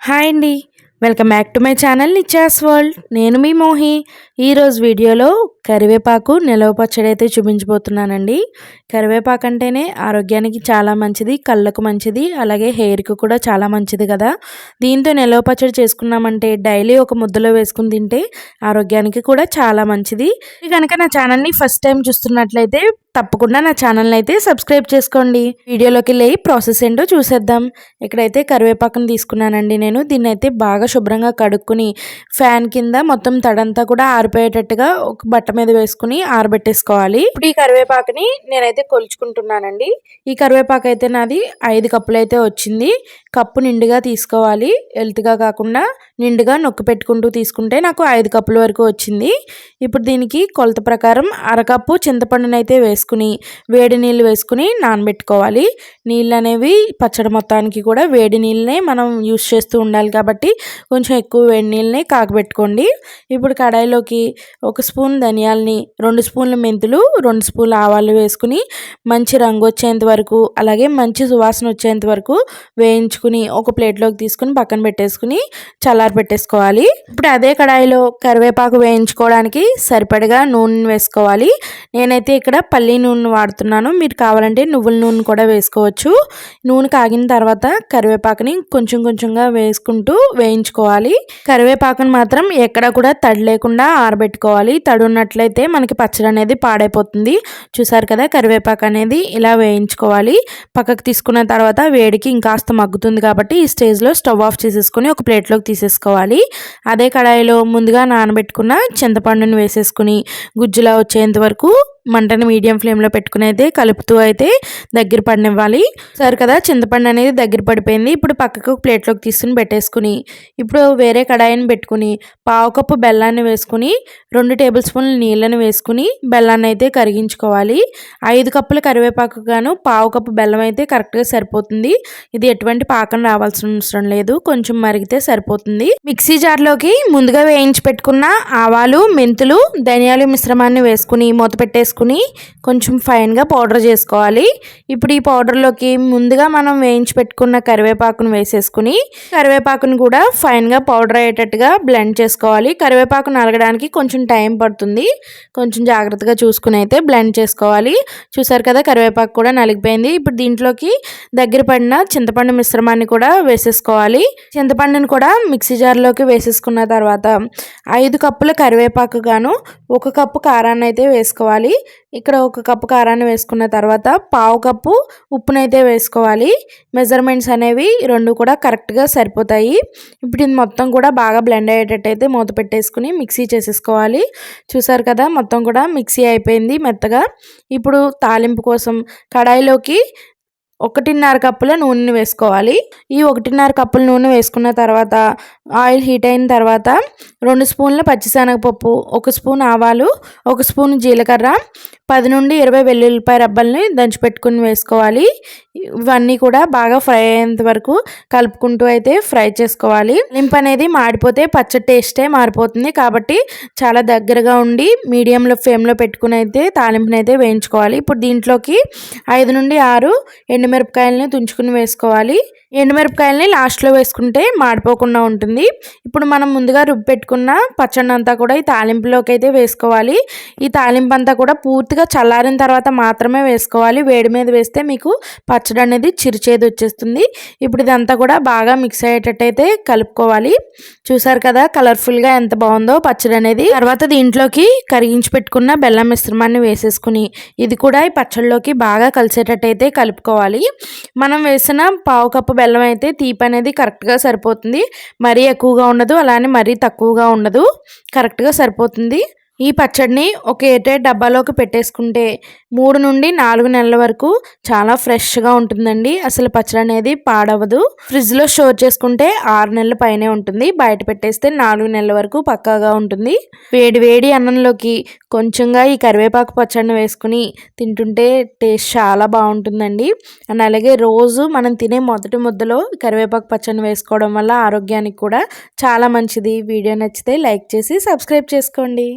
Hi అండి welcome back to my channel Nitya's world. నేను మీ మోహి. ఈరోజు వీడియోలో కరివేపాకు నిలవ పచ్చడి అయితే చూపించబోతున్నానండి. కరివేపాకు అంటేనే ఆరోగ్యానికి చాలా మంచిది కళ్ళకు మంచిది అలాగే హెయిర్కి కూడా చాలా మంచిది కదా. దీంతో నిలవ పచ్చడి చేసుకున్నామంటే డైలీ ఒక ముద్దలో వేసుకుని తింటే ఆరోగ్యానికి కూడా చాలా మంచిది. కనుక నా ఛానల్ని ఫస్ట్ టైం చూస్తున్నట్లయితే తప్పకుండా నా ఛానల్ని అయితే సబ్స్క్రైబ్ చేసుకోండి. వీడియోలోకి వెళ్ళి ప్రాసెస్ ఏంటో చూసేద్దాం. ఇక్కడైతే కరివేపాకుని తీసుకున్నానండి నేను. దీన్ని అయితే బాగా శుభ్రంగా కడుక్కుని ఫ్యాన్ కింద మొత్తం తడంతా కూడా ఆరిపోయేటట్టుగా ఒక బట్ట మీద వేసుకుని ఆరబెట్టేసుకోవాలి. ఇప్పుడు ఈ కరివేపాకుని నేనైతే కొలుచుకుంటున్నానండి. ఈ కరివేపాకు అయితే నాది ఐదు కప్పులు అయితే వచ్చింది. కప్పు నిండుగా తీసుకోవాలి. హెల్త్గా కాకుండా నిండుగా నొక్కి పెట్టుకుంటూ తీసుకుంటే నాకు ఐదు కప్పుల వరకు వచ్చింది. ఇప్పుడు దీనికి కొలత ప్రకారం అరకప్పు చింతపండునైతే వేసుకుని వేడి నీళ్ళు వేసుకుని నానబెట్టుకోవాలి. నీళ్ళు అనేవి పచ్చడి మొత్తానికి కూడా వేడి నీళ్ళనే మనం యూస్ చేస్తూ ఉండాలి కాబట్టి కొంచెం ఎక్కువ వేడి నీళ్ళని కాకబెట్టుకోండి ఇప్పుడు కడాయిలోకి ఒక స్పూన్ ధనియాలని రెండు స్పూన్ల మెంతులు రెండు స్పూన్ల ఆవాలు వేసుకుని మంచి రంగు వచ్చేంత వరకు అలాగే మంచి సువాసన వచ్చేంత వరకు వేయించుకుని ఒక ప్లేట్లోకి తీసుకుని పక్కన పెట్టేసుకుని చల్లారి పెట్టేసుకోవాలి. ఇప్పుడు అదే కడాయిలో కరివేపాకు వేయించుకోవడానికి సరిపడగా నూనె వేసుకోవాలి. నేనైతే ఇక్కడ పల్లి నూనె వాడుతున్నాను. మీరు కావాలంటే నువ్వుల నూనె కూడా వేసుకోవచ్చు. నూనె కాగిన తర్వాత కరివేపాకుని కొంచెం కొంచెంగా వేసుకుంటూ వేయించుకోవాలి. కరివేపాకుని మాత్రం ఎక్కడ కూడా తడి లేకుండా ఆరబెట్టుకోవాలి. తడి ఉన్నట్లయితే మనకి పచ్చడి అనేది పాడైపోతుంది. చూసారు కదా కరివేపాకు అనేది ఇలా వేయించుకోవాలి. పక్కకు తీసుకున్న తర్వాత వేడికి ఇంకాస్త మగ్గుతుంది కాబట్టి ఈ స్టేజ్లో స్టవ్ ఆఫ్ చేసేసుకొని ఒక ప్లేట్లోకి తీసేసుకోవాలి. అదే కడాయిలో ముందుగా నానబెట్టుకున్న చింతపండుని వేసేసుకుని గుజ్జులా వచ్చేంత వరకు మంటని మీడియం ఫ్లేమ్లో పెట్టుకుని అయితే కలుపుతూ అయితే దగ్గర పడినివ్వాలి. సరే కదా చింతపండు అనేది దగ్గర పడిపోయింది. ఇప్పుడు పక్కకు ప్లేట్లోకి తీసుకుని పెట్టేసుకుని ఇప్పుడు వేరే కడాయిని పెట్టుకుని పావు కప్పు బెల్లాన్ని వేసుకుని రెండు టేబుల్ స్పూన్లు నీళ్ళని వేసుకుని బెల్లాన్ని అయితే కరిగించుకోవాలి. ఐదు కప్పుల కరివేపాకు గాను పావు కప్పు బెల్లం అయితే కరెక్ట్గా సరిపోతుంది. ఇది ఎటువంటి పాకం రావాల్సిన అవసరం లేదు. కొంచెం మరిగితే సరిపోతుంది. మిక్సీ జార్లోకి ముందుగా వేయించి పెట్టుకున్న ఆవాలు మెంతులు ధనియాలు మిశ్రమాన్ని వేసుకుని మూత పెట్టేసి వేసుకుని కొంచెం ఫైన్గా పౌడర్ చేసుకోవాలి. ఇప్పుడు ఈ పౌడర్లోకి ముందుగా మనం వేయించి పెట్టుకున్న కరివేపాకును వేసేసుకుని కరివేపాకును కూడా ఫైన్గా పౌడర్ అయ్యేటట్టుగా బ్లెండ్ చేసుకోవాలి. కరివేపాకు నలగడానికి కొంచెం టైం పడుతుంది. కొంచెం జాగ్రత్తగా చూసుకుని అయితే బ్లెండ్ చేసుకోవాలి. చూసారు కదా కరివేపాకు కూడా నలిగిపోయింది. ఇప్పుడు దీంట్లోకి దగ్గర పడిన చింతపండు మిశ్రమాన్ని కూడా వేసేసుకోవాలి. చింతపండుని కూడా మిక్సీ జార్లోకి వేసేసుకున్న తర్వాత ఐదు కప్పుల కరివేపాకు గాను ఒక కప్పు కారాన్ని అయితే వేసుకోవాలి. ఇక్కడ ఒక కప్పు కారాన్ని వేసుకున్న తర్వాత పావు కప్పు ఉప్పునైతే వేసుకోవాలి. మెజర్మెంట్స్ అనేవి రెండు కూడా కరెక్ట్గా సరిపోతాయి. ఇప్పుడు ఇది మొత్తం కూడా బాగా బ్లెండ్ అయ్యేటట్టయితే మూత పెట్టేసుకుని మిక్సీ చేసేసుకోవాలి. చూసారు కదా మొత్తం కూడా మిక్సీ అయిపోయింది మెత్తగా. ఇప్పుడు తాలింపు కోసం కడాయిలోకి ఒకటిన్నర కప్పుల నూనె వేసుకోవాలి. ఈ ఒకటిన్నర కప్పుల నూనె వేసుకున్న తర్వాత ఆయిల్ హీట్ అయిన తర్వాత రెండు స్పూన్ల పచ్చిశనగపప్పు ఒక స్పూన్ ఆవాలు ఒక స్పూన్ జీలకర్ర పది నుండి ఇరవై వెల్లుల్లిపాయ రబ్బల్ని దంచిపెట్టుకుని వేసుకోవాలి. ఇవన్నీ కూడా బాగా ఫ్రై అయ్యేంత వరకు కలుపుకుంటూ అయితే ఫ్రై చేసుకోవాలి. లింప్ అనేది మాడిపోతే పచ్చడి టేస్టే మారిపోతుంది కాబట్టి చాలా దగ్గరగా ఉండి మీడియంలో ఫ్లేమ్లో పెట్టుకుని అయితే తాలింపునైతే వేయించుకోవాలి. ఇప్పుడు దీంట్లోకి ఐదు నుండి ఆరు మిరపకాయలని తుంచుకుని వేసుకోవాలి. ఎండుమిరపకాయలని లాస్ట్లో వేసుకుంటే మాడిపోకుండా ఉంటుంది. ఇప్పుడు మనం ముందుగా రుబ్బి పెట్టుకున్న పచ్చడి అంతా కూడా ఈ తాలింపులోకి అయితే వేసుకోవాలి. ఈ తాలింపు అంతా కూడా పూర్తిగా చల్లారిన తర్వాత మాత్రమే వేసుకోవాలి. వేడి మీద వేస్తే మీకు పచ్చడి అనేది చిరుచేది వచ్చేస్తుంది. ఇప్పుడు ఇదంతా కూడా బాగా మిక్స్ అయ్యేటట్టయితే కలుపుకోవాలి. చూసారు కదా కలర్ఫుల్గా ఎంత బాగుందో పచ్చడి అనేది. తర్వాత దీంట్లోకి కరిగించి పెట్టుకున్న బెల్లం మిశ్రమాన్ని వేసేసుకుని ఇది కూడా ఈ పచ్చడిలోకి బాగా కలిసేటట్టయితే కలుపుకోవాలి. మనం వేసిన పావు కప్పు బెల్లం అయితే తీపి అనేది కరెక్ట్గా సరిపోతుంది. మరీ ఎక్కువగా ఉండదు అలానే మరీ తక్కువగా ఉండదు. కరెక్ట్గా సరిపోతుంది. ఈ పచ్చడిని ఒక ఎయిర్టైట్ డబ్బాలోకి పెట్టేసుకుంటే మూడు నుండి నాలుగు నెలల వరకు చాలా ఫ్రెష్గా ఉంటుందండి. అసలు పచ్చడి అనేది పాడవదు ఫ్రిడ్జ్లో స్టోర్ చేసుకుంటే ఆరు నెలల పైనే ఉంటుంది. బయట పెట్టేస్తే నాలుగు నెలల వరకు పక్కాగా ఉంటుంది. వేడి వేడి అన్నంలోకి కొంచెంగా ఈ కరివేపాకు పచ్చడిని వేసుకుని తింటుంటే టేస్ట్ చాలా బాగుంటుందండి. అండ్ అలాగే రోజు మనం తినే మొదటి ముద్దలో కరివేపాకు పచ్చడిని వేసుకోవడం వల్ల ఆరోగ్యానికి కూడా చాలా మంచిది. వీడియో నచ్చితే లైక్ చేసి సబ్స్క్రైబ్ చేసుకోండి.